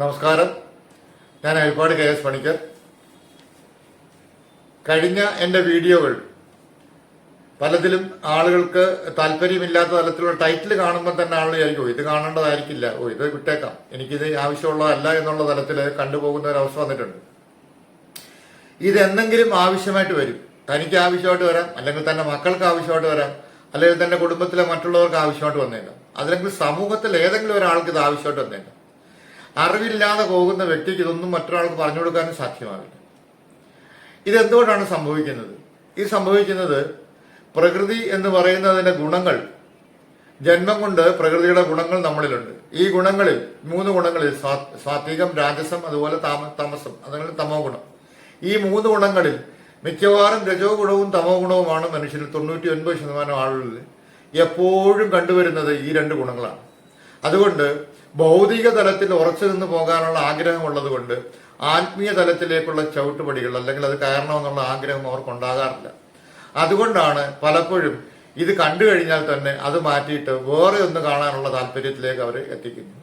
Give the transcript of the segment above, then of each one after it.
നമസ്കാരം. ഞാൻ അഴിപ്പാട് K S Panicker. കഴിഞ്ഞ എന്റെ വീഡിയോകൾ പലതിലും ആളുകൾക്ക് താല്പര്യമില്ലാത്ത തലത്തിലുള്ള ടൈറ്റിൽ കാണുമ്പോൾ തന്നെ ആളുകൾ വിചാരിക്കും ഇത് കാണേണ്ടതായിരിക്കില്ല. ഓ ഇത് വിട്ടേക്കാം. എനിക്കിത് ആവശ്യമുള്ളതല്ല എന്നുള്ള തലത്തിൽ കണ്ടുപോകുന്ന ഒരു അവസ്ഥ വന്നിട്ടുണ്ട്. ഇതെന്തെങ്കിലും ആവശ്യമായിട്ട് വരും. തനിക്ക് ആവശ്യമായിട്ട് വരാം. അല്ലെങ്കിൽ തന്റെ മക്കൾക്ക് ആവശ്യമായിട്ട് വരാം. അല്ലെങ്കിൽ തന്റെ കുടുംബത്തിലെ മറ്റുള്ളവർക്ക് ആവശ്യമായിട്ട് വന്നേക്കാം. അല്ലെങ്കിൽ സമൂഹത്തിൽ ഏതെങ്കിലും ഒരാൾക്ക് ഇത് ആവശ്യമായിട്ട് വന്നേക്കാം. അറിവില്ലാതെ പോകുന്ന വ്യക്തിക്ക് ഇതൊന്നും മറ്റൊരാൾക്ക് പറഞ്ഞു കൊടുക്കാനും സാധ്യമാവില്ല. ഇതെന്തുകൊണ്ടാണ് സംഭവിക്കുന്നത്? ഇത് സംഭവിക്കുന്നത് പ്രകൃതി എന്ന് പറയുന്നതിന്റെ ഗുണങ്ങൾ ജന്മം കൊണ്ട് പ്രകൃതിയുടെ ഗുണങ്ങൾ നമ്മളിലുണ്ട്. ഈ ഗുണങ്ങളിൽ മൂന്ന് ഗുണങ്ങളിൽ സ്വാത്വികം രാജസം അതുപോലെ താമ താമസം അതുപോലെ തമോ ഗുണം. ഈ മൂന്ന് ഗുണങ്ങളിൽ മിക്കവാറും രജോ ഗുണവും തമോ ഗുണവുമാണ് മനുഷ്യരിൽ തൊണ്ണൂറ്റി ഒൻപത് ശതമാനം ആളുകളിൽ എപ്പോഴും കണ്ടുവരുന്നത് ഈ രണ്ട് ഗുണങ്ങളാണ്. അതുകൊണ്ട് ഭൗതിക തലത്തിൽ ഉറച്ചു നിന്ന് പോകാനുള്ള ആഗ്രഹമുള്ളത് കൊണ്ട് ആത്മീയ തലത്തിലേക്കുള്ള ചവിട്ടുപടികൾ അല്ലെങ്കിൽ അത് കയറണമെന്നുള്ള ആഗ്രഹം അവർക്കുണ്ടാകാറില്ല അതുകൊണ്ടാണ് പലപ്പോഴും ഇത് കണ്ടു കഴിഞ്ഞാൽ തന്നെ അത് മാറ്റിയിട്ട് വേറെ ഒന്ന് കാണാനുള്ള താല്പര്യത്തിലേക്ക് അവർ എത്തിക്കുന്നു.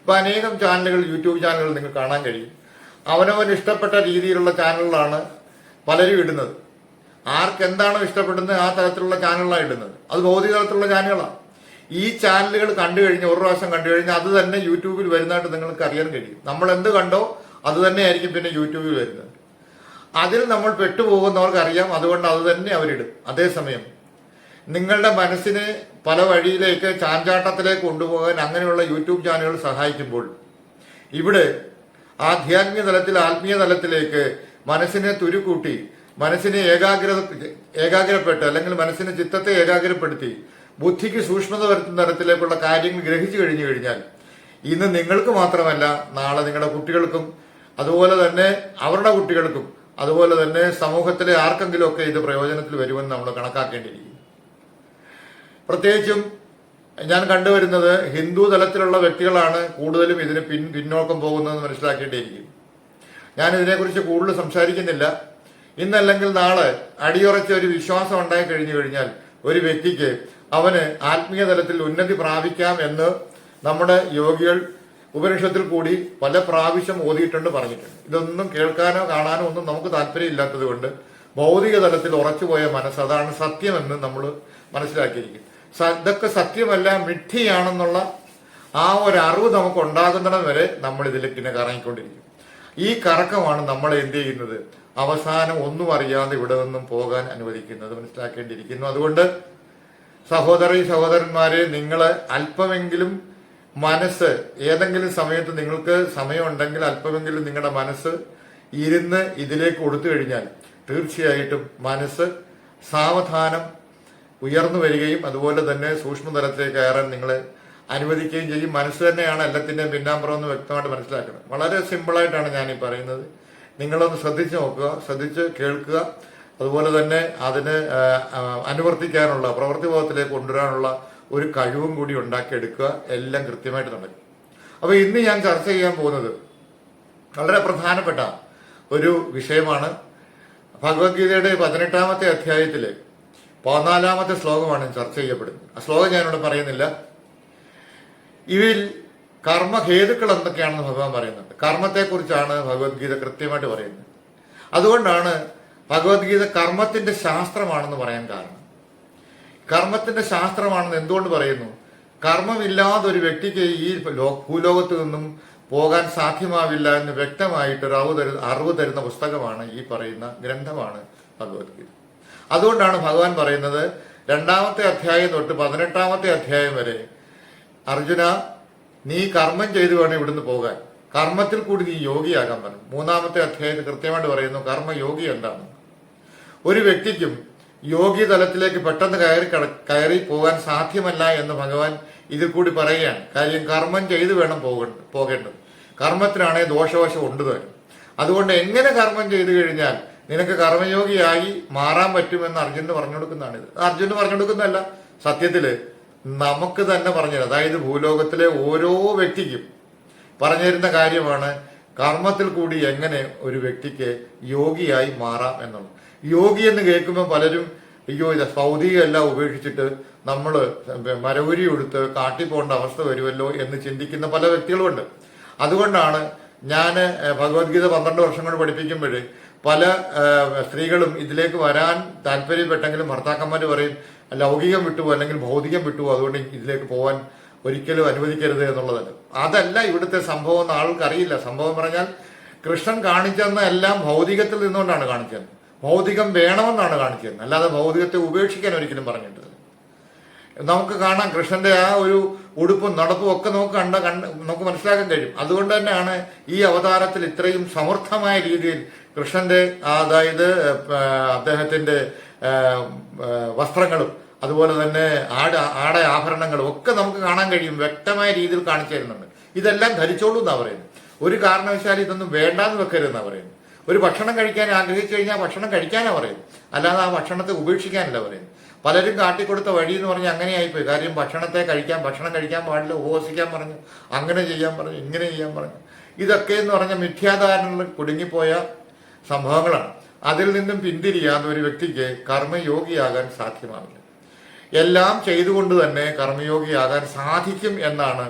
ഇപ്പൊ അനേകം ചാനലുകൾ യൂട്യൂബ് ചാനലുകൾ നിങ്ങൾക്ക് കാണാൻ കഴിയും. അവനവൻ ഇഷ്ടപ്പെട്ട രീതിയിലുള്ള ചാനലുകളാണ് പലരും ഇടുന്നത്. ആർക്കെന്താണോ ഇഷ്ടപ്പെടുന്നത് ആ തരത്തിലുള്ള ചാനലുകളാണ് ഇടുന്നത്. അത് ഭൗതിക തലത്തിലുള്ള ചാനലുകളാണ് ഈ ചാനലുകൾ കണ്ടു കഴിഞ്ഞ് ഒരു പ്രാവശ്യം കണ്ടു കഴിഞ്ഞാൽ അത് തന്നെ യൂട്യൂബിൽ വരുന്നതായിട്ട് നിങ്ങൾക്ക് അറിയാൻ കഴിയും. നമ്മൾ എന്ത് കണ്ടോ അത് തന്നെയായിരിക്കും പിന്നെ യൂട്യൂബിൽ വരുന്നത്. അതിൽ നമ്മൾ പെട്ടുപോകുന്നവർക്ക് അറിയാം അതുകൊണ്ട് അത് തന്നെ അവരിടും. അതേസമയം നിങ്ങളുടെ മനസ്സിനെ പല വഴിയിലേക്ക് ചാഞ്ചാട്ടത്തിലേക്ക് കൊണ്ടുപോകാൻ അങ്ങനെയുള്ള യൂട്യൂബ് ചാനലുകൾ സഹായിക്കുമ്പോൾ ഇവിടെ ആധ്യാത്മിക തലത്തിൽ ആത്മീയ തലത്തിലേക്ക് മനസ്സിനെ തുരുക്കൂട്ടി മനസ്സിനെ ഏകാഗ്രത ഏകാഗ്രപ്പെട്ട് അല്ലെങ്കിൽ മനസ്സിനെ ചിത്തത്തെ ഏകാഗ്രപ്പെടുത്തി ബുദ്ധിക്ക് സൂക്ഷ്മത വരുത്തുന്ന തരത്തിലേക്കുള്ള കാര്യങ്ങൾ ഗ്രഹിച്ചു കഴിഞ്ഞു കഴിഞ്ഞാൽ ഇന്ന് നിങ്ങൾക്ക് മാത്രമല്ല നാളെ നിങ്ങളുടെ കുട്ടികൾക്കും അതുപോലെ തന്നെ അവരുടെ കുട്ടികൾക്കും അതുപോലെ തന്നെ സമൂഹത്തിലെ ആർക്കെങ്കിലുമൊക്കെ ഇത് പ്രയോജനത്തിൽ വരുമെന്ന് നമ്മൾ കണക്കാക്കേണ്ടിയിരിക്കും പ്രത്യേകിച്ചും ഞാൻ കണ്ടുവരുന്നത് ഹിന്ദു തലത്തിലുള്ള വ്യക്തികളാണ് കൂടുതലും ഇതിന് പിൻ പിന്നോക്കം പോകുന്നതെന്ന് മനസ്സിലാക്കേണ്ടിയിരിക്കും ഞാൻ ഇതിനെക്കുറിച്ച് കൂടുതൽ സംസാരിക്കുന്നില്ല. ഇന്നല്ലെങ്കിൽ നാളെ അടിയുറച്ച ഒരു വിശ്വാസം ഉണ്ടായി കഴിഞ്ഞു കഴിഞ്ഞാൽ ഒരു വ്യക്തിക്ക് അവന് ആത്മീയ തലത്തിൽ ഉന്നതി പ്രാപിക്കാം എന്ന് നമ്മുടെ യോഗികൾ ഉപനിഷത്തിൽ കൂടി പല പ്രാവശ്യം ഓതിയിട്ടുണ്ട് പറഞ്ഞിട്ടുണ്ട്. ഇതൊന്നും കേൾക്കാനോ കാണാനോ ഒന്നും നമുക്ക് താല്പര്യമില്ലാത്തത് കൊണ്ട് ഭൗതിക തലത്തിൽ ഉറച്ചുപോയ മനസ്സ് അതാണ് സത്യമെന്ന് നമ്മൾ മനസ്സിലാക്കിയിരിക്കും. ഇതൊക്കെ സത്യമല്ല മിഠിയാണെന്നുള്ള ആ ഒരു അറിവ് നമുക്ക് ഉണ്ടാകുന്നിടം വരെ നമ്മൾ ഇതിൽ പിന്നെ കറങ്ങിക്കൊണ്ടിരിക്കും. ഈ കറക്കമാണ് നമ്മൾ എന്ത് ചെയ്യുന്നത്? അവസാനം ഒന്നും അറിയാതെ ഇവിടെ നിന്നും പോകാൻ അനുവദിക്കുന്നത് മനസ്സിലാക്കേണ്ടിയിരിക്കുന്നു. അതുകൊണ്ട് സഹോദരി സഹോദരന്മാരെ നിങ്ങൾ അല്പമെങ്കിലും മനസ്സ് ഏതെങ്കിലും സമയത്ത് നിങ്ങൾക്ക് സമയമുണ്ടെങ്കിൽ അല്പമെങ്കിലും നിങ്ങളുടെ മനസ്സ് ഇരുന്ന് ഇതിലേക്ക് കൊടുത്തു കഴിഞ്ഞാൽ തീർച്ചയായിട്ടും മനസ്സ് സാവധാനം ഉയർന്നു വരികയും അതുപോലെ തന്നെ സൂക്ഷ്മതലത്തിലേക്ക് കയറാൻ നിങ്ങളെ അനുവദിക്കുകയും ചെയ്യും. മനസ്സ് തന്നെയാണ് എല്ലാത്തിന്റെയും പിന്നാമ്പുറം എന്ന് വ്യക്തമായിട്ട് മനസ്സിലാക്കണം വളരെ സിമ്പിളായിട്ടാണ് ഞാൻ പറയുന്നത്. നിങ്ങളൊന്ന് ശ്രദ്ധിച്ചു നോക്കുക ശ്രദ്ധിച്ച് കേൾക്കുക. അതുപോലെ തന്നെ അതിന് അനുവർത്തിക്കാനുള്ള പ്രവൃത്തി പ്രവൃത്തിബോധത്തിലേക്ക് കൊണ്ടുവരാനുള്ള ഒരു കഴിവും കൂടി ഉണ്ടാക്കിയെടുക്കുക എല്ലാം കൃത്യമായിട്ട് നടക്കും. അപ്പൊ ഇന്ന് ഞാൻ ചർച്ച ചെയ്യാൻ പോകുന്നത് വളരെ പ്രധാനപ്പെട്ട ഒരു വിഷയമാണ്. ഭഗവത്ഗീതയുടെ പതിനെട്ടാമത്തെ അധ്യായത്തിലെ പതിനാലാമത്തെ ശ്ലോകമാണ് ചർച്ച ചെയ്യപ്പെടുന്നത്. ആ ശ്ലോകം ഞാനിവിടെ പറയുന്നില്ല. ഇതിൽ കർമ്മഹേതുക്കൾ എന്തൊക്കെയാണെന്ന് ഭഗവാൻ പറയുന്നുണ്ട്. കർമ്മത്തെക്കുറിച്ചാണ് ഭഗവത്ഗീത കൃത്യമായിട്ട് പറയുന്നത്. അതുകൊണ്ടാണ് ഭഗവത്ഗീത കർമ്മത്തിന്റെ ശാസ്ത്രമാണെന്ന് പറയാൻ കാരണം. കർമ്മത്തിന്റെ ശാസ്ത്രമാണെന്ന് എന്തുകൊണ്ട് പറയുന്നു? കർമ്മമില്ലാതെ ഒരു വ്യക്തിക്ക് ഈ ഭൂലോകത്ത് നിന്നും പോകാൻ സാധ്യമാവില്ല എന്ന് വ്യക്തമായിട്ട് ഒരു അറിവ് തരുന്ന അറിവ് തരുന്ന പുസ്തകമാണ് ഈ പറയുന്ന ഗ്രന്ഥമാണ് ഭഗവത്ഗീത. അതുകൊണ്ടാണ് ഭഗവാൻ പറയുന്നത് രണ്ടാമത്തെ അധ്യായം തൊട്ട് പതിനെട്ടാമത്തെ അധ്യായം വരെ അർജുന നീ കർമ്മം ചെയ്തു വേണം ഇവിടുന്ന് പോകാൻ. കർമ്മത്തിൽ കൂടി നീ യോഗിയാകാൻ പറഞ്ഞു. മൂന്നാമത്തെ അധ്യായത്തിൽ കൃത്യമായിട്ട് പറയുന്നു കർമ്മയോഗി എന്താണ്? ഒരു വ്യക്തിക്കും യോഗി തലത്തിലേക്ക് പെട്ടെന്ന് കയറി കയറി പോകാൻ സാധ്യമല്ല എന്ന് ഭഗവാൻ ഇതിൽ കൂടി പറയുകയാണ്. കാര്യം കർമ്മം ചെയ്തു വേണം പോകേണ്ടത്. കർമ്മത്തിനാണേ ദോഷവശം ഉണ്ട് തന്നെ. അതുകൊണ്ട് എങ്ങനെ കർമ്മം ചെയ്തു കഴിഞ്ഞാൽ നിനക്ക് കർമ്മയോഗിയായി മാറാൻ പറ്റുമെന്ന് അർജുന് പറഞ്ഞു കൊടുക്കുന്നതാണിത്. അർജുന് പറഞ്ഞു കൊടുക്കുന്നതല്ല സത്യത്തിൽ നമുക്ക് തന്നെ പറഞ്ഞു അതായത് ഭൂലോകത്തിലെ ഓരോ വ്യക്തിക്കും പറഞ്ഞിരുന്ന കാര്യമാണ് കർമ്മത്തിൽ കൂടി എങ്ങനെ ഒരു വ്യക്തിക്ക് യോഗിയായി മാറാം എന്നുള്ളത്. യോഗി എന്ന് കേൾക്കുമ്പോൾ പലരും അയ്യോ ഇത് ഭൗതികമെല്ലാം ഉപേക്ഷിച്ചിട്ട് നമ്മൾ മരവുരി എടുത്ത് കാട്ടി പോകേണ്ട അവസ്ഥ വരുമല്ലോ എന്ന് ചിന്തിക്കുന്ന പല വ്യക്തികളുമുണ്ട്. അതുകൊണ്ടാണ് ഞാൻ ഭഗവത്ഗീത പന്ത്രണ്ട് വർഷം കൊണ്ട് പഠിപ്പിക്കുമ്പോൾ പല സ്ത്രീകളും ഇതിലേക്ക് വരാൻ താല്പര്യപ്പെട്ടെങ്കിലും ഭർത്താക്കന്മാർ പറയും ലൗകികം വിട്ടുപോ അല്ലെങ്കിൽ ഭൗതികം വിട്ടുപോ അതുകൊണ്ട് ഇതിലേക്ക് പോകാൻ ഒരിക്കലും അനുവദിക്കരുത് എന്നുള്ളതല്ല അതല്ല ഇവിടുത്തെ സംഭവം എന്ന് ആൾക്ക് അറിയില്ല സംഭവം പറഞ്ഞാൽ കൃഷ്ണൻ കാണിച്ചെന്ന എല്ലാം ഭൗതികത്തിൽ നിന്നുകൊണ്ടാണ് കാണിച്ചത്. ഭൗതികം വേണമെന്നാണ് കാണിക്കുന്നത്. അല്ലാതെ ഭൗതികത്തെ ഉപേക്ഷിക്കാൻ ഒരിക്കലും പറഞ്ഞിട്ടില്ല. നമുക്ക് കാണാം കൃഷ്ണന്റെ ആ ഒരു ഉടുപ്പും നടപ്പും ഒക്കെ നമുക്ക് കണ്ട കണ്ട് നമുക്ക് മനസ്സിലാക്കാൻ കഴിയും. അതുകൊണ്ട് തന്നെയാണ് ഈ അവതാരത്തിൽ ഇത്രയും സമർത്ഥമായ രീതിയിൽ കൃഷ്ണന്റെ അതായത് അദ്ദേഹത്തിന്റെ വസ്ത്രങ്ങളും അതുപോലെ തന്നെ ആട ആട ആഭരണങ്ങളും ഒക്കെ നമുക്ക് കാണാൻ കഴിയും വ്യക്തമായ രീതിയിൽ കാണിച്ചു തരുന്നുണ്ട്. ഇതെല്ലാം ധരിച്ചോളൂ എന്നാ പറയുന്നത്. ഒരു കാരണവശാലും ഇതൊന്നും വേണ്ടാന്ന് വെക്കരുതെന്നാ പറയുന്നത്. ഒരു ഭക്ഷണം കഴിക്കാൻ ആഗ്രഹിച്ചു കഴിഞ്ഞാൽ ഭക്ഷണം കഴിക്കാനാ പറയും അല്ലാതെ ആ ഭക്ഷണത്തെ ഉപേക്ഷിക്കാനല്ല പറയും പലരും കാട്ടിക്കൊടുത്ത വഴി എന്ന് പറഞ്ഞാൽ അങ്ങനെ ആയിപ്പോയി കാര്യം ഭക്ഷണത്തെ കഴിക്കാൻ ഭക്ഷണം കഴിക്കാൻ പാടില്ല ഉപവസിക്കാൻ പറഞ്ഞു അങ്ങനെ ചെയ്യാൻ പറഞ്ഞു ഇങ്ങനെ ചെയ്യാൻ പറഞ്ഞു. ഇതൊക്കെ എന്ന് പറഞ്ഞ മിഥ്യാധാരണകളിൽ കുടുങ്ങിപ്പോയ സംഭവങ്ങളാണ്. അതിൽ നിന്നും പിന്തിരിയാതെ ഒരു വ്യക്തിക്ക് കർമ്മയോഗിയാകാൻ സാധ്യമാവില്ല. എല്ലാം ചെയ്തുകൊണ്ട് തന്നെ കർമ്മയോഗിയാകാൻ സാധിക്കും എന്നാണ്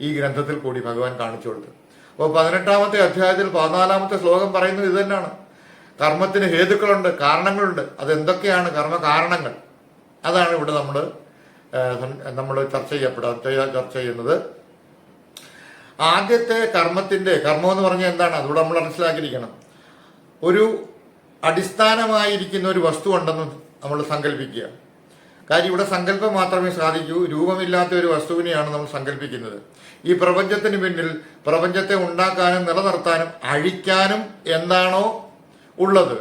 ഈ ഗ്രന്ഥത്തിൽ കൂടി ഭഗവാൻ കാണിച്ചു കൊടുത്തത്. അപ്പോൾ പതിനെട്ടാമത്തെ അധ്യായത്തിൽ പതിനാലാമത്തെ ശ്ലോകം പറയുന്നത് ഇത് തന്നെയാണ്. കർമ്മത്തിന് ഹേതുക്കളുണ്ട് കാരണങ്ങളുണ്ട്. അതെന്തൊക്കെയാണ് കർമ്മ കാരണങ്ങൾ? അതാണ് ഇവിടെ നമ്മൾ നമ്മൾ ചർച്ച ചെയ്യപ്പെടുക ചർച്ച ചെയ്യുന്നത്. ആദ്യത്തെ കർമ്മത്തിന്റെ കർമ്മം എന്ന് പറഞ്ഞാൽ എന്താണ്? അതുകൂടെ നമ്മൾ മനസ്സിലാക്കിയിരിക്കണം. ഒരു അടിസ്ഥാനമായിരിക്കുന്ന ഒരു വസ്തു ഉണ്ടെന്ന് നമ്മൾ സങ്കല്പിക്കുക. കാര്യം ഇവിടെ സങ്കല്പം മാത്രമേ സാധിക്കൂ. രൂപമില്ലാത്ത ഒരു വസ്തുവിനെയാണ് നമ്മൾ സങ്കല്പിക്കുന്നത്. ഈ പ്രപഞ്ചത്തിന് പിന്നിൽ പ്രപഞ്ചത്തെ ഉണ്ടാക്കാനും നിലനിർത്താനും അഴിക്കാനും എന്താണോ ഉള്ളത്?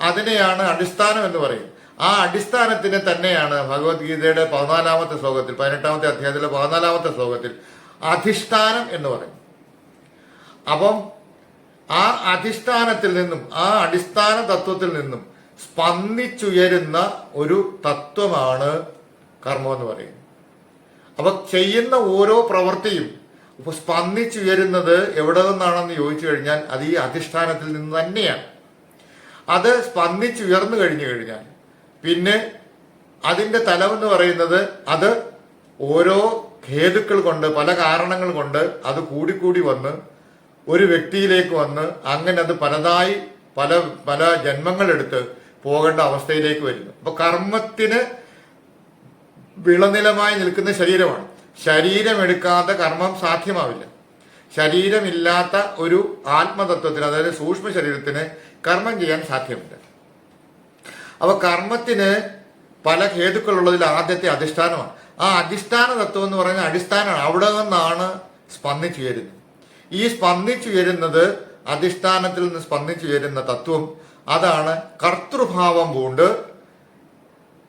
അതിനെയാണ് അടിസ്ഥാനം എന്ന് പറയും. ആ അടിസ്ഥാനത്തിന് തന്നെയാണ് ഭഗവത്ഗീതയുടെ പതിനാലാമത്തെ ശ്ലോകത്തിൽ പതിനെട്ടാമത്തെ അധ്യായത്തിലെ പതിനാലാമത്തെ ശ്ലോകത്തിൽ അധിഷ്ഠാനം എന്ന് പറയും. അപ്പം ആ അധിഷ്ഠാനത്തിൽ നിന്നും ആ അടിസ്ഥാന തത്വത്തിൽ നിന്നും സ്പന്ദിച്ചുയരുന്ന ഒരു തത്വമാണ് കർമ്മം എന്ന് പറയുന്നത്. അപ്പൊ ചെയ്യുന്ന ഓരോ പ്രവൃത്തിയും ഇപ്പൊ സ്പന്ദിച്ചുയരുന്നത് എവിടെ നിന്നാണെന്ന് ചോദിച്ചു കഴിഞ്ഞാൽ അത് ഈ അധിഷ്ഠാനത്തിൽ നിന്ന് തന്നെയാണ്. അത് സ്പന്ദിച്ചുയർന്നു കഴിഞ്ഞു കഴിഞ്ഞാൽ പിന്നെ അതിന്റെ തലമെന്ന് പറയുന്നത് അത് ഓരോ ഹേതുക്കൾ കൊണ്ട് പല കാരണങ്ങൾ കൊണ്ട് അത് കൂടിക്കൂടി വന്ന് ഒരു വ്യക്തിയിലേക്ക് വന്ന് അങ്ങനെ അത് പലതായി പല പല ജന്മങ്ങളെടുത്ത് പോകേണ്ട അവസ്ഥയിലേക്ക് വരുന്നു. അപ്പൊ കർമ്മത്തിന് വിളനിലമായി നിൽക്കുന്ന ശരീരമാണ്. ശരീരമെടുക്കാതെ കർമ്മം സാധ്യമാവില്ല. ശരീരമില്ലാത്ത ഒരു ആത്മതത്വത്തിന് അതായത് സൂക്ഷ്മ ശരീരത്തിന് കർമ്മം ചെയ്യാൻ സാധ്യമല്ല. അപ്പൊ കർമ്മത്തിന് പല ഹേതുക്കളുള്ളതിൽ ആദ്യത്തെ അധിഷ്ഠാനമാണ്. ആ അധിഷ്ഠാന തത്വം എന്ന് പറയുന്ന അടിസ്ഥാനമാണ്. അവിടെ നിന്നാണ് സ്പന്ദിച്ചുയരുന്നത്. ഈ സ്പന്ദിച്ചുയരുന്നത് അധിഷ്ഠാനത്തിൽ നിന്ന് സ്പന്ദിച്ചുയരുന്ന തത്വം അതാണ് കർത്തൃഭാവം കൊണ്ട്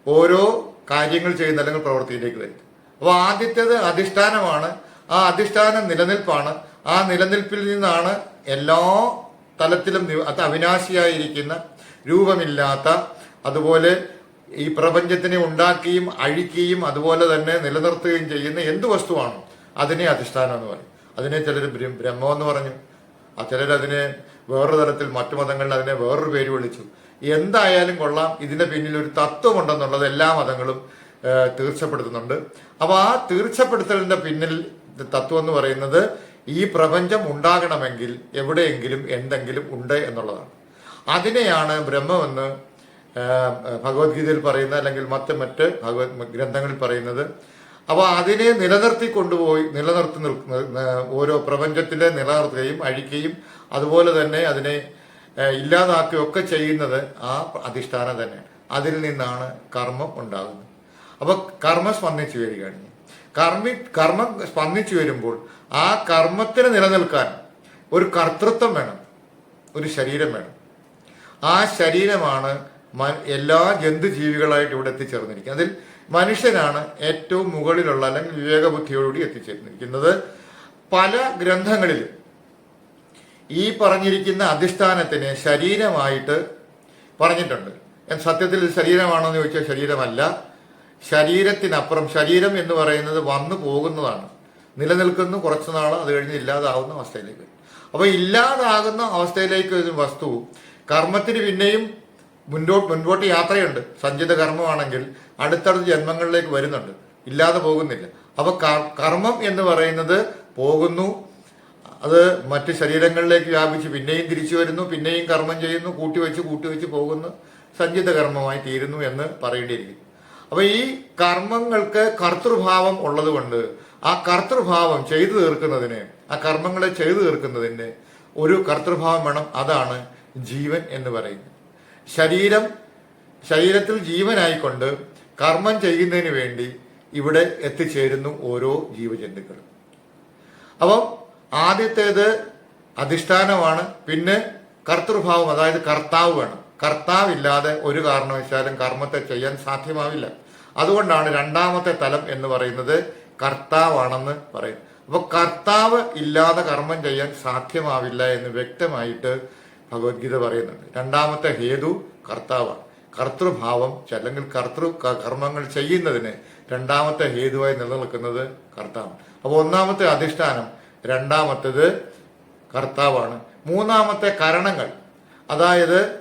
ഓരോ കാര്യങ്ങൾ ചെയ്യുന്ന അല്ലെങ്കിൽ പ്രവൃത്തിയിലേക്ക് വരുന്നത്. അപ്പോൾ ആദ്യത്തേത് അധിഷ്ഠാനമാണ്. ആ അധിഷ്ഠാന നിലനിൽപ്പാണ്. ആ നിലനിൽപ്പിൽ നിന്നാണ് എല്ലാ തലത്തിലും അവിനാശിയായിരിക്കുന്ന രൂപമില്ലാത്ത അതുപോലെ ഈ പ്രപഞ്ചത്തിനെ ഉണ്ടാക്കുകയും അഴിക്കുകയും അതുപോലെ തന്നെ നിലനിർത്തുകയും ചെയ്യുന്ന എന്ത് വസ്തുവാണോ അതിനെ അധിഷ്ഠാനം എന്ന് പറയും. അതിനെ ചിലർ ബ്രഹ്മം എന്ന് പറഞ്ഞു. ചിലരതിനെ വേറൊരു തരത്തിൽ മറ്റു മതങ്ങളിൽ അതിനെ വേറൊരു പേര് വിളിച്ചു. എന്തായാലും കൊള്ളാം. ഇതിന്റെ പിന്നിൽ ഒരു തത്വമുണ്ടെന്നുള്ളത് എല്ലാ മതങ്ങളും തീർച്ചപ്പെടുത്തുന്നുണ്ട്. അപ്പൊ ആ തീർച്ചപ്പെടുത്തലിന്റെ പിന്നിൽ തത്വം എന്ന് പറയുന്നത് ഈ പ്രപഞ്ചം ഉണ്ടാകണമെങ്കിൽ എവിടെയെങ്കിലും എന്തെങ്കിലും ഉണ്ട് എന്നുള്ളതാണ്. അതിനെയാണ് ബ്രഹ്മമെന്ന് ഭഗവത്ഗീതയിൽ പറയുന്ന അല്ലെങ്കിൽ മറ്റ് മറ്റ് ഭഗവത് ഗ്രന്ഥങ്ങളിൽ പറയുന്നത്. അപ്പോൾ അതിനെ നിലനിർത്തി കൊണ്ടുപോയി നിലനിർത്തി നിൽക്കുന്ന ഓരോ പ്രപഞ്ചത്തിലെ നിലനിർത്തുകയും അഴിക്കുകയും അതുപോലെ തന്നെ അതിനെ ഇല്ലാതാക്കുകയൊക്കെ ചെയ്യുന്നത് ആ അധിഷ്ഠാനം തന്നെയാണ്. അതിൽ നിന്നാണ് കർമ്മം ഉണ്ടാകുന്നത്. അപ്പൊ കർമ്മം സ്പന്ദിച്ചു വരികയാണ്. കർമ്മി കർമ്മം സ്പന്ദിച്ചു വരുമ്പോൾ ആ കർമ്മത്തിന് നിലനിൽക്കാൻ ഒരു കർത്തൃത്വം വേണം. ഒരു ശരീരം വേണം. ആ ശരീരമാണ് എല്ലാ ജന്തുജീവികളായിട്ട് ഇവിടെ എത്തിച്ചേർന്നിരിക്കുന്നത്. അതിൽ മനുഷ്യനാണ് ഏറ്റവും മുകളിലുള്ള അല്ലെങ്കിൽ വിവേകബുദ്ധിയോടുകൂടി എത്തിച്ചേർന്നിരിക്കുന്നത്. പല ഗ്രന്ഥങ്ങളിലും ഈ പറഞ്ഞിരിക്കുന്ന അധിഷ്ഠാനത്തിന് ശരീരമായിട്ട് പറഞ്ഞിട്ടുണ്ട്. സത്യത്തിൽ ശരീരമാണോ എന്ന് ചോദിച്ചാൽ ശരീരമല്ല. ശരീരത്തിനപ്പുറം ശരീരം എന്ന് പറയുന്നത് വന്നു പോകുന്നതാണ്. നിലനിൽക്കുന്നു കുറച്ചു നാൾ അത് കഴിഞ്ഞ് ഇല്ലാതാവുന്ന അവസ്ഥയിലേക്ക്. അപ്പോൾ അപ്പൊ ഇല്ലാതാകുന്ന അവസ്ഥയിലേക്ക് ഒരു വസ്തു കർമ്മത്തിന് പിന്നെയും മുൻപോട്ട് മുൻപോട്ട് യാത്രയുണ്ട്. സഞ്ചിത കർമ്മമാണെങ്കിൽ അടുത്തടുത്ത ജന്മങ്ങളിലേക്ക് വരുന്നുണ്ട്. ഇല്ലാതെ പോകുന്നില്ല. അപ്പൊ കർമ്മം എന്ന് പറയുന്നത് പോകുന്നു അത് മറ്റ് ശരീരങ്ങളിലേക്ക് വ്യാപിച്ച് പിന്നെയും തിരിച്ചു വരുന്നു പിന്നെയും കർമ്മം ചെയ്യുന്നു കൂട്ടിവെച്ച് കൂട്ടിവെച്ച് പോകുന്നു സഞ്ചിത കർമ്മമായി തീരുന്നു എന്ന് പറയേണ്ടിയിരിക്കുന്നു. അപ്പൊ ഈ കർമ്മങ്ങൾക്ക് കർത്തൃഭാവം ഉള്ളതുകൊണ്ട് ആ കർത്തൃഭാവം ചെയ്തു തീർക്കുന്നതിന് ആ കർമ്മങ്ങളെ ചെയ്തു തീർക്കുന്നതിന് ഒരു കർത്തൃഭാവം വേണം. അതാണ് ജീവൻ എന്ന് പറയുന്നത്. ശരീരം ശരീരത്തിൽ ജീവനായിക്കൊണ്ട് കർമ്മം ചെയ്യുന്നതിന് വേണ്ടി ഇവിടെ എത്തിച്ചേരുന്നു ഓരോ ജീവജന്തുക്കളും. അപ്പം ആദ്യത്തേത് അധിഷ്ഠാനമാണ് പിന്നെ കർത്തൃഭാവം അതായത് കർത്താവ് വേണം. കർത്താവില്ലാതെ ഒരു കാരണവശാലും കർമ്മത്തെ ചെയ്യാൻ സാധ്യമാവില്ല. അതുകൊണ്ടാണ് രണ്ടാമത്തെ തലം എന്ന് പറയുന്നത് കർത്താവാണെന്ന് പറയും അപ്പൊ കർത്താവ് ഇല്ലാതെ കർമ്മം ചെയ്യാൻ സാധ്യമാവില്ല എന്ന് വ്യക്തമായിട്ട് ഭഗവത്ഗീത പറയുന്നുണ്ട്. രണ്ടാമത്തെ ഹേതു കർത്താവാണ്. കർത്തൃഭാവം അല്ലെങ്കിൽ കർത്തൃ കർമ്മങ്ങൾ ചെയ്യുന്നതിന് രണ്ടാമത്തെ ഹേതുവായി നിലനിൽക്കുന്നത് കർത്താവ് അപ്പോൾ ഒന്നാമത്തെ അധിഷ്ഠാനം രണ്ടാമത്തേത് കർത്താവാണ്. മൂന്നാമത്തെ കരണങ്ങൾ അതായത്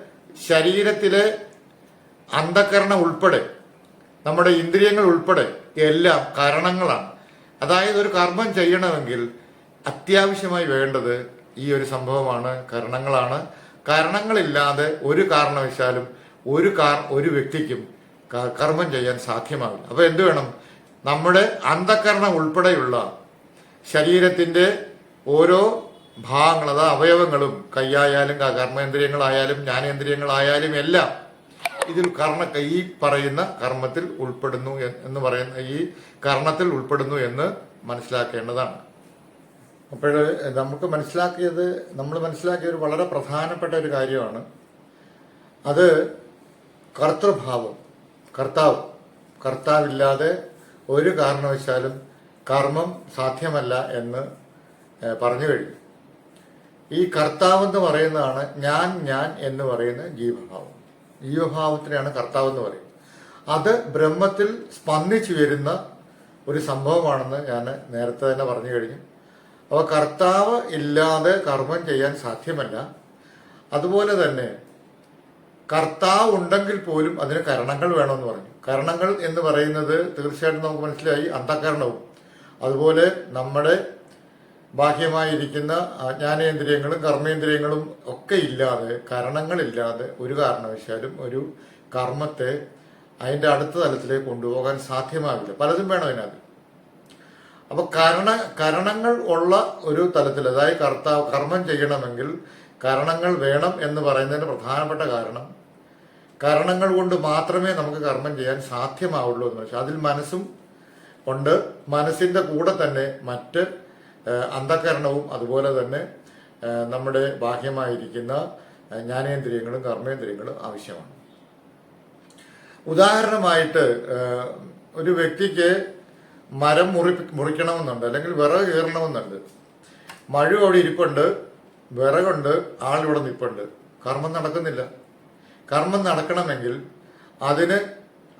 ശരീരത്തിലെ അന്ധകരണം ഉൾപ്പെടെ നമ്മുടെ ഇന്ദ്രിയങ്ങൾ ഉൾപ്പെടെ എല്ലാം കാരണങ്ങളാണ്. അതായത് ഒരു കർമ്മം ചെയ്യണമെങ്കിൽ അത്യാവശ്യമായി വേണ്ടത് ഈ ഒരു സംഭവമാണ് കരണങ്ങളാണ്. കരണങ്ങളില്ലാതെ ഒരു കാരണവശാലും ഒരു കാർ ഒരു വ്യക്തിക്കും കർമ്മം ചെയ്യാൻ സാധ്യമാവില്ല. അപ്പൊ എന്ത് വേണം? നമ്മുടെ അന്ധകരണം ഉൾപ്പെടെയുള്ള ശരീരത്തിന്റെ ഓരോ ഭാഗങ്ങൾ അതായത് അവയവങ്ങളും കൈയായാലും കർമ്മേന്ദ്രിയങ്ങളായാലും ജ്ഞാനേന്ദ്രിയങ്ങളായാലും എല്ലാം ഇതിൽ കർണ ഈ പറയുന്ന കർമ്മത്തിൽ ഉൾപ്പെടുന്നു എന്ന് പറയുന്ന ഈ കർണത്തിൽ ഉൾപ്പെടുന്നു എന്ന് മനസ്സിലാക്കേണ്ടതാണ്. അപ്പോൾ നമുക്ക് മനസ്സിലാക്കിയത് നമ്മൾ മനസ്സിലാക്കിയ ഒരു വളരെ പ്രധാനപ്പെട്ട ഒരു കാര്യമാണ്. അത് കർത്തൃഭാവം കർത്താവ്. കർത്താവില്ലാതെ ഒരു കാരണവശാലും കർമ്മം സാധ്യമല്ല എന്ന് പറഞ്ഞു കഴിഞ്ഞു. ഈ കർത്താവ് എന്ന് പറയുന്നതാണ് ഞാൻ ഞാൻ എന്ന് പറയുന്ന ജീവഭാവം. ജീവഭാവത്തിനെയാണ് കർത്താവ് എന്ന് പറയുന്നത്. അത് ബ്രഹ്മത്തിൽ സ്പന്ദിച്ചു വരുന്ന ഒരു സംഭവമാണെന്ന് ഞാൻ നേരത്തെ തന്നെ പറഞ്ഞു കഴിഞ്ഞു. അപ്പോൾ കർത്താവ് ഇല്ലാതെ കർമ്മം ചെയ്യാൻ സാധ്യമല്ല. അതുപോലെ തന്നെ കർത്താവ് ഉണ്ടെങ്കിൽ പോലും അതിന് കരണങ്ങൾ വേണമെന്ന് പറഞ്ഞു. കരണങ്ങൾ എന്ന് പറയുന്നത് തീർച്ചയായിട്ടും നമുക്ക് മനസ്സിലായി അന്ധകരണവും. അതുപോലെ നമ്മുടെ ബാഹ്യമായിരിക്കുന്ന ജ്ഞാനേന്ദ്രിയങ്ങളും കർമ്മേന്ദ്രിയങ്ങളും ഒക്കെ ഇല്ലാതെ കരണങ്ങളില്ലാതെ ഒരു കാരണവശാലും ഒരു കർമ്മത്തെ അതിന്റെ അടുത്ത തലത്തിലേക്ക് കൊണ്ടുപോകാൻ സാധ്യമാവില്ല. പലതും വേണം അതിനകത്ത്. അപ്പൊ കരണ കരണങ്ങൾ ഉള്ള ഒരു തലത്തിൽ അതായത് കർത്താവ് കർമ്മം ചെയ്യണമെങ്കിൽ കരണങ്ങൾ വേണം എന്ന് പറയുന്നതിന് പ്രധാനപ്പെട്ട കാരണം കാരണങ്ങൾ കൊണ്ട് മാത്രമേ നമുക്ക് കർമ്മം ചെയ്യാൻ സാധ്യമാവുള്ളൂ എന്ന്. വെച്ചാൽ അതിൽ മനസ്സും ഉണ്ട് മനസ്സിന്റെ കൂടെ തന്നെ മറ്റ് അന്ധകരണവും അതുപോലെ തന്നെ നമ്മുടെ ബാഹ്യമായിരിക്കുന്ന ജ്ഞാനേന്ദ്രിയങ്ങളും കർമ്മേന്ദ്രിയങ്ങളും ആവശ്യമാണ്. ഉദാഹരണമായിട്ട് ഒരു വ്യക്തിക്ക് മരം മുറി മുറിക്കണമെന്നുണ്ട് അല്ലെങ്കിൽ വിറക് കയറണമെന്നുണ്ട് മഴ അവിടെ ഇരിപ്പുണ്ട് വിറകുണ്ട് ആളിവിടെ നിൽപ്പുണ്ട് കർമ്മം നടക്കുന്നില്ല. കർമ്മം നടക്കണമെങ്കിൽ അതിന്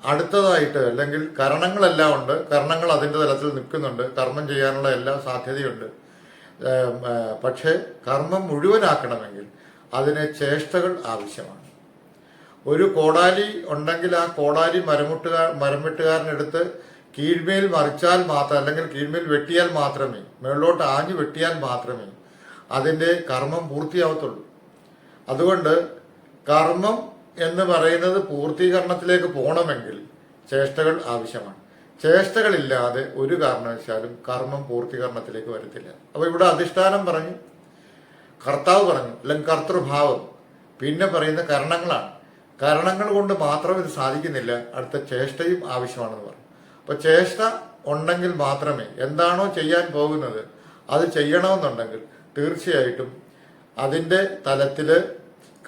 അടുത്തതായിട്ട് അല്ലെങ്കിൽ കരണങ്ങളെല്ലാം ഉണ്ട്. കരണങ്ങൾ അതിന്റെ തലത്തിൽ നിൽക്കുന്നുണ്ട്. കർമ്മം ചെയ്യാനുള്ള എല്ലാ സാധ്യതയുണ്ട്. പക്ഷേ കർമ്മം മുഴുവനാക്കണമെങ്കിൽ അതിന് ചേഷ്ടകൾ ആവശ്യമാണ്. ഒരു കോടാലി ഉണ്ടെങ്കിൽ ആ കോടാലി മരമുട്ടുകാർ മരം വെട്ടുകാരനെടുത്ത് കീഴ്മേൽ മറിച്ചാൽ മാത്രം അല്ലെങ്കിൽ കീഴ്മേൽ വെട്ടിയാൽ മാത്രമേ മേളിലോട്ട് ആഞ്ഞു വെട്ടിയാൽ മാത്രമേ അതിന്റെ കർമ്മം പൂർത്തിയാവത്തുള്ളൂ. അതുകൊണ്ട് കർമ്മം എന്ന് പറയുന്നത് പൂർത്തീകരണത്തിലേക്ക് പോകണമെങ്കിൽ ചേഷ്ടകൾ ആവശ്യമാണ്. ചേഷ്ടകളില്ലാതെ ഒരു കാരണവശാലും കർമ്മം പൂർത്തീകരണത്തിലേക്ക് വരത്തില്ല. അപ്പൊ ഇവിടെ അധിഷ്ഠാനം പറഞ്ഞു കർത്താവ് പറഞ്ഞു അല്ലെങ്കിൽ കർത്തൃഭാവം. പിന്നെ പറയുന്ന കരണങ്ങളാണ്. കരണങ്ങൾ കൊണ്ട് മാത്രം ഇത് സാധിക്കുന്നില്ല അടുത്ത ചേഷ്ടയും ആവശ്യമാണെന്ന് പറഞ്ഞു. അപ്പൊ ചേഷ്ട ഉണ്ടെങ്കിൽ മാത്രമേ എന്താണോ ചെയ്യാൻ പോകുന്നത് അത് ചെയ്യണമെന്നുണ്ടെങ്കിൽ തീർച്ചയായിട്ടും അതിന്റെ തലത്തിൽ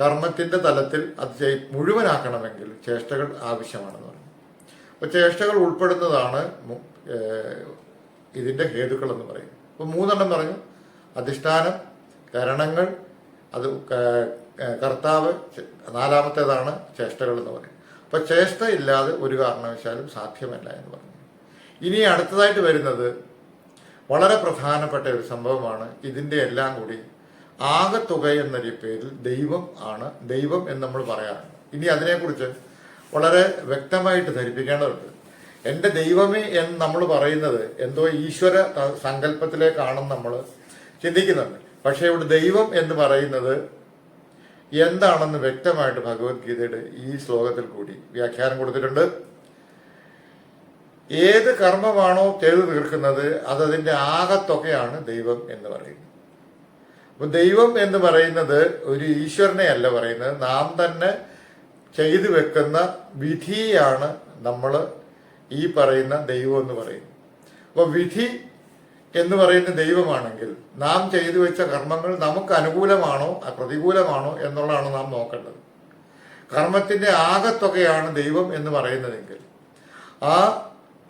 കർമ്മത്തിന്റെ തലത്തിൽ അത് ചെയ് മുഴുവനാക്കണമെങ്കിൽ ചേഷ്ടകൾ ആവശ്യമാണെന്ന് പറഞ്ഞു. അപ്പൊ ചേഷ്ടകൾ ഉൾപ്പെടുന്നതാണ് ഇതിന്റെ ഹേതുക്കൾ എന്ന് പറയും. അപ്പൊ മൂന്നെണ്ണം പറഞ്ഞു. അധിഷ്ഠാനം കരണങ്ങൾ അത് കർത്താവ് നാലാമത്തേതാണ് ചേഷ്ടകൾ എന്ന് പറയും. അപ്പൊ ചേഷ്ട ഇല്ലാതെ ഒരു കാരണവശാലും സാധ്യമല്ല എന്ന് പറഞ്ഞു. ഇനി അടുത്തതായിട്ട് വരുന്നത് വളരെ പ്രധാനപ്പെട്ട ഒരു സംഭവമാണ് ഇതിന്റെ എല്ലാം കൂടി ആകത്തുക എന്നൊരു പേരിൽ ദൈവം ആണ്. ദൈവം എന്ന് നമ്മൾ പറയാറുണ്ട് ഇനി അതിനെക്കുറിച്ച് വളരെ വ്യക്തമായിട്ട് ധരിപ്പിക്കേണ്ടതുണ്ട്. എന്റെ ദൈവമേ എന്ന് നമ്മൾ പറയുന്നത് എന്തോ ഈശ്വര സങ്കല്പത്തിലേക്കാണെന്ന് നമ്മൾ ചിന്തിക്കുന്നുണ്ട്. പക്ഷേ ഇവിടെ ദൈവം എന്ന് പറയുന്നത് എന്താണെന്ന് വ്യക്തമായിട്ട് ഭഗവത്ഗീതയുടെ ഈ ശ്ലോകത്തിൽ കൂടി വ്യാഖ്യാനം കൊടുത്തിട്ടുണ്ട്. ഏത് കർമ്മമാണോ ചെയ്തു തീർക്കുന്നത് അതതിന്റെ ആകത്തൊക്കെയാണ് ദൈവം എന്ന് പറയുന്നത്. അപ്പൊ ദൈവം എന്ന് പറയുന്നത് ഒരു ഈശ്വരനെ അല്ല പറയുന്നത്. നാം തന്നെ ചെയ്തു വെക്കുന്ന വിധിയാണ് നമ്മൾ ഈ പറയുന്ന ദൈവം എന്ന് പറയുന്നത്. അപ്പോൾ വിധി എന്ന് പറയുന്ന ദൈവമാണെങ്കിൽ നാം ചെയ്തു വെച്ച കർമ്മങ്ങൾ നമുക്ക് അനുകൂലമാണോ പ്രതികൂലമാണോ എന്നുള്ളതാണ് നാം നോക്കേണ്ടത്. കർമ്മത്തിന്റെ ആകത്തുകയാണ് ദൈവം എന്ന് പറയുന്നതെങ്കിൽ ആ